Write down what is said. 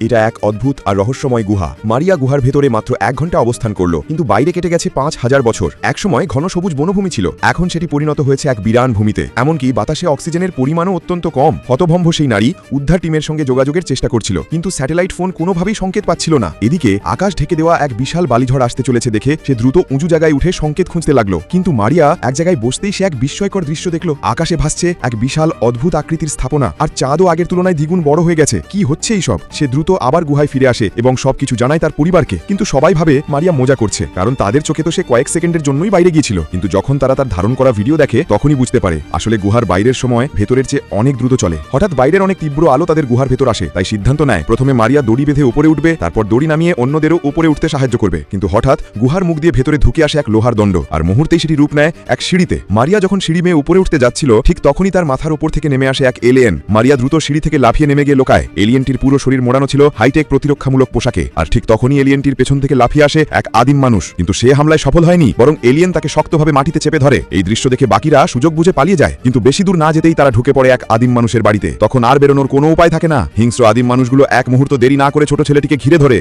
এটা এক অদ্ভুত আর রহস্যময় গুহা। মারিয়া গুহার ভেতরে মাত্র এক ঘণ্টা অবস্থান করল, কিন্তু বাইরে কেটে গেছে পাঁচ হাজার বছর। একসময় ঘন সবুজ বনভূমি ছিল। এখন সেটি পরিণত হয়েছে এক বিরান ভূমিতে। এমনকি বাতাসে অক্সিজেনের পরিমাণও অত্যন্ত কম। হতভম্ব সেই নারী উদ্ধার টিমের সঙ্গে যোগাযোগের চেষ্টা করছিল, কিন্তু স্যাটেলাইট ফোন কোনোভাবেই সংকেত পাচ্ছিল না। এদিকে আকাশ ঢেকে দেওয়া এক বিশাল বালিঝড় আসতে চলেছে দেখে সে দ্রুত উঁচু জায়গায় উঠে সংকেত খুঁজতে লাগল। কিন্তু মারিয়া এক জায়গায় বসতেই সে এক বিস্ময়কর দৃশ্য দেখল। আকাশে ভাসছে এক বিশাল অদ্ভুত আকৃতির স্থাপনা, আর চাঁদও আগের তুলনায় দ্বিগুণ বড় হয়ে গেছে। কি হচ্ছে এই সব সে দ্রুত আবার গুহায় ফিরে আসে এবং সবকিছু জানায় তার পরিবারকে। কিন্তু সবাই ভাবে মারিয়া মজা করছে, কারণ তাদের চোখে তো সে কয়েক সেকেন্ডের জন্যই বাইরে গিয়েছিল। কিন্তু যখন তারা তার ধারণ করা ভিডিও দেখে, তখনই বুঝতে পারে, আসলে গুহার বাইরের সময় ভেতরের চেয়ে অনেক দ্রুত চলে। হঠাৎ বাইরের অনেক তীব্র আলো তাদের গুহার ভেতর আসে, তাই সিদ্ধান্ত নেয়, প্রথমে মারিয়া দড়ি বেঁধে উপরে উঠবে, তারপর দড়ি নামিয়ে অন্যদেরও উপরে উঠতে সাহায্য করবে। কিন্তু হঠাৎ গুহার মুখ দিয়ে ভেতরে ঢুকে আসে এক লোহার দণ্ড, আর মুহূর্তেই সেটি রূপ নেয় এক সিঁড়িতে। মারিয়া যখন সিঁড়ি মেয়ে উপরে উঠতে যাচ্ছিল, ঠিক তখনই তার মাথার উপর থেকে নেমে আসে এক এলিয়েন। মারিয়া দ্রুত সিঁড়ি থেকে লাফিয়ে নেমে গিয়ে লোকায়। এলিয়েনটির পুরো শরীর মোড়ানো ছিল হাইটেক প্রতিরক্ষামূলক পোশাকে। আর ঠিক তখনই এলিয়েনটির পেছন থেকে লাফিয়ে আসে এক আদিম মানুষ। কিন্তু সে হামলায় সফল হয়নি, বরং এলিয়েন তাকে শক্তভাবে মাটিতে চেপে ধরে। এই দৃশ্য দেখে বাকিরা সুযোগ বুঝে পালিয়ে যায়। কিন্তু বেশি দূর না যেতেই তারা ঢুকে পড়ে এক আদিম মানুষের বাড়িতে। তখন আর বেরোনোর কোনো উপায় থাকে না। হিংস্র আদিম মানুষগুলো এক মুহূর্ত দেরি না করে ছোট ছেলেটিকে ঘিরে ধরে।